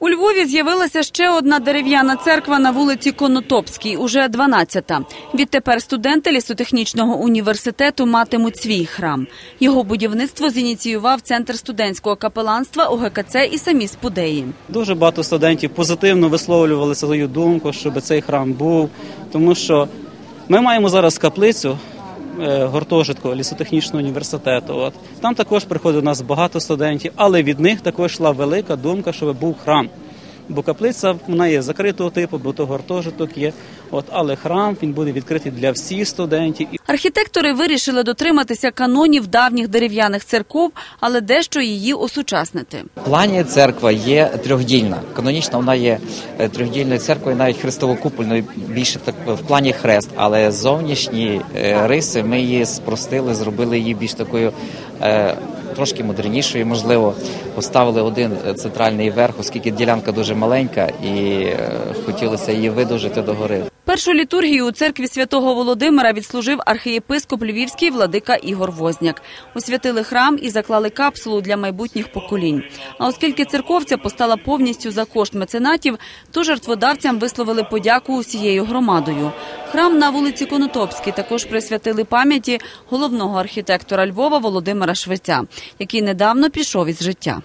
У Львові з'явилася ще одна дерев'яна церква на вулиці Конотопській, уже 12-та. Відтепер студенти лісотехнічного університету матимуть свій храм. Його будівництво зініціював Центр студентського капеланства УГКЦ і самі спудеї. Дуже багато студентів позитивно висловлювали свою думку, щоб цей храм був, тому що ми маємо зараз каплицю гуртожитку лісотехнічного університету. От там також приходить у нас багато студентів, але від них також йшла велика думка, щоб був храм. Бо каплиця вона є закритого типу, бо то гуртожиток є. От, але храм він буде відкритий для всіх студентів. І Архітектори вирішили дотриматися канонів давніх дерев'яних церков, але дещо її осучаснити. В плані церква є трьохдільна. Канонічна вона є е, трьохдільною церквою, навіть хрестово-купольною, більше так в плані хрест. Але зовнішні е, риси ми її спростили, зробили її більш такою. Трошки модернішою, можливо, поставили один е, центральний верх, оскільки ділянка дуже маленька, і е, хотілося її видовжити догори. Першу літургію у церкві святого Володимира відслужив архієпископ Львівський владика Ігор Возняк. Освятили храм і заклали капсулу для майбутніх поколінь. А оскільки церковця постала повністю за кошт меценатів, то жертводавцям висловили подяку усією громадою. Храм на вулиці Конотопській також присвятили пам'яті головного архітектора Львова Володимира Швеця, який недавно пішов із життя.